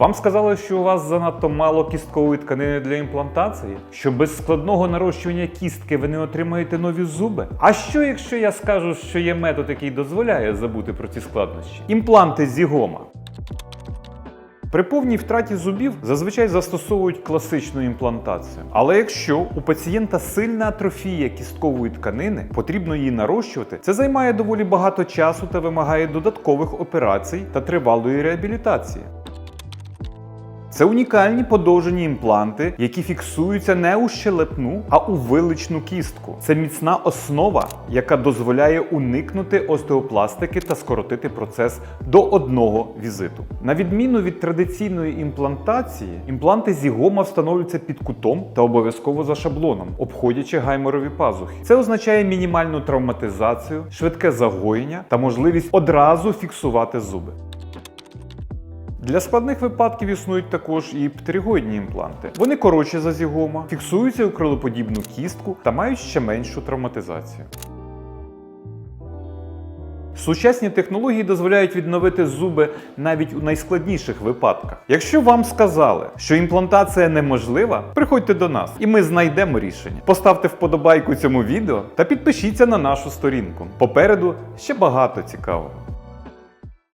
Вам сказали, що у вас занадто мало кісткової тканини для імплантації, що без складного нарощування кістки ви не отримаєте нові зуби. А що якщо я скажу, що є метод, який дозволяє забути про ці складнощі? Імпланти зігома. При повній втраті зубів зазвичай застосовують класичну імплантацію. Але якщо у пацієнта сильна атрофія кісткової тканини, потрібно її нарощувати, це займає доволі багато часу та вимагає додаткових операцій та тривалої реабілітації. Це унікальні подовжені імпланти, які фіксуються не у щелепну, а у виличну кістку. Це міцна основа, яка дозволяє уникнути остеопластики та скоротити процес до одного візиту. На відміну від традиційної імплантації, імпланти зігома встановлюються під кутом та обов'язково за шаблоном, обходячи гайморові пазухи. Це означає мінімальну травматизацію, швидке загоєння та можливість одразу фіксувати зуби. Для складних випадків існують також і птеригоїдні імпланти. Вони коротші за зігома, фіксуються у крилоподібну кістку та мають ще меншу травматизацію. Сучасні технології дозволяють відновити зуби навіть у найскладніших випадках. Якщо вам сказали, що імплантація неможлива, приходьте до нас і ми знайдемо рішення. Поставте вподобайку цьому відео та підпишіться на нашу сторінку. Попереду ще багато цікавого.